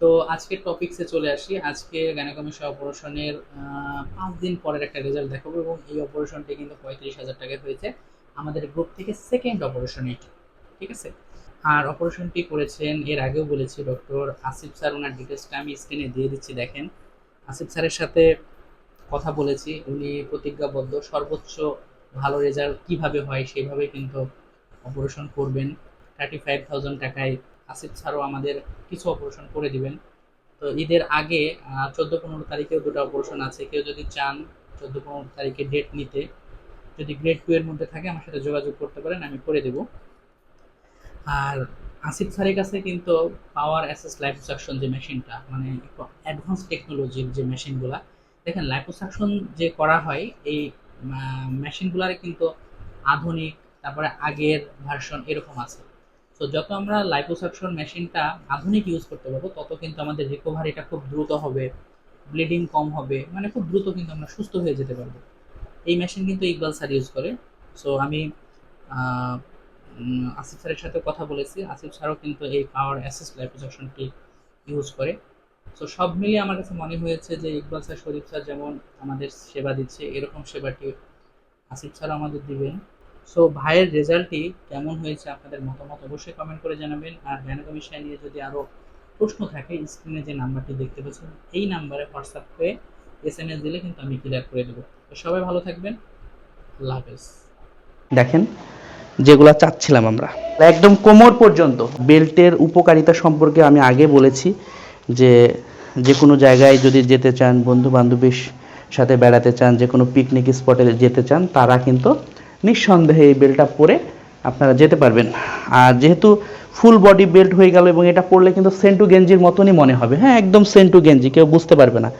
তো আজকের টপিকসে চলে আসি। আজকে গাইনোকমিশন অপারেশনের পাঁচ দিন পরের একটা রেজাল্ট দেখাবো এবং এই অপারেশনটি কিন্তু পঁয়ত্রিশ হাজার টাকায় হয়েছে। আমাদের গ্রুপ থেকে সেকেন্ড অপারেশন এটি, ঠিক আছে? আর অপারেশনটি করেছেন, এর আগেও বলেছি ডক্টর আসিফ স্যার, ওনার ডিটেলসটা আমি স্ক্রিনে দিয়ে দিচ্ছি, দেখেন। আসিফ স্যারের সাথে কথা বলেছি, উনি প্রতিজ্ঞাবদ্ধ, সর্বোচ্চ ভালো রেজাল্ট কীভাবে হয় সেইভাবে কিন্তু অপারেশন করবেন। থার্টি ফাইভ থাউজেন্ড টাকায় আসিফ স্যারও আমাদের কিছু অপারেশন করে দিবেন। তো ঈদের আগে চোদ্দ পনেরো তারিখেও দুটো অপারেশন আছে। কেউ যদি চান চোদ্দ পনেরো তারিখে ডেট নিতে, যদি গ্রেড টু এর মধ্যে থাকে আমার সাথে যোগাযোগ করতে পারেন, আমি করে দেব। আর আসিফ স্যারের কাছে কিন্তু পাওয়ার অ্যাসেস লাইফোসাকশন যে মেশিনটা মানে একটু অ্যাডভান্স টেকনোলজির যে মেশিনগুলা দেখেন লাইফোসাকশন যে করা হয়, এই মেশিনগুলার কিন্তু আধুনিক, তারপরে আগের ভার্সন এরকম আছে। তো যত আমরা লাইপোসাকশন মেশিনটা আধুনিক ইউজ করতে পারব, তত কিন্তু আমাদের রিকভারিটা খুব দ্রুত হবে ব্লিডিং কম হবে মানে খুব দ্রুত কিন্তু আমরা সুস্থ হয়ে যেতে পারব। এই মেশিন কিন্তু ইকবাল স্যার ইউজ করে। সো আমি আসিফ স্যারের সাথে কথা বলেছি। আসিফ স্যারও কিন্তু এই পাওয়ার অ্যাসিস্ট লাইপোসাকশনটি ইউজ করে। সো সব মিলিয়ে আমার কাছে মনে হয়েছে যে ইকবাল স্যার শরীফ স্যার যেমন আমাদের সেবা দিচ্ছে, এরকম সেবাটি আসিফ স্যার আমাদের দিবেন। সো ভাইয়ের রেজাল্টটি কেমন হয়েছে আপনাদের মতামত অবশ্যই কমেন্ট করে জানাবেন। আর জ্ঞানগা বিষয় নিয়ে যদি আরও প্রশ্ন থাকে স্ক্রিনে যে নাম্বারটি দেখতে পাচ্ছেন, এই নাম্বারে হোয়াটসঅ্যাপ করে এস এম এস দিলে কিন্তু আমি ক্লিয়ার করে দেবো। সবাই ভালো থাকবেন। হাফেজ। দেখেন, যেগুলা চাচ্ছিলাম আমরা, একদম কোমর পর্যন্ত। বেল্টের উপকারিতা সম্পর্কে আমি আগে বলেছি যে যে কোনো জায়গায় যদি যেতে চান বন্ধু বান্ধবীর সাথে বেড়াতে চান যে কোনো পিকনিক স্পটে যেতে চান, তারা কিন্তু নিঃসন্দেহে এই বেল্টটা পরে আপনারা যেতে পারবেন। আর যেহেতু ফুল বডি বেল্ট হয়ে গেল এবং এটা পরলে কিন্তু সেন্টু গেঞ্জির মতনই মনে হবে। হ্যাঁ একদম সেন্টু গেঞ্জি কেউ বুঝতে পারবে না।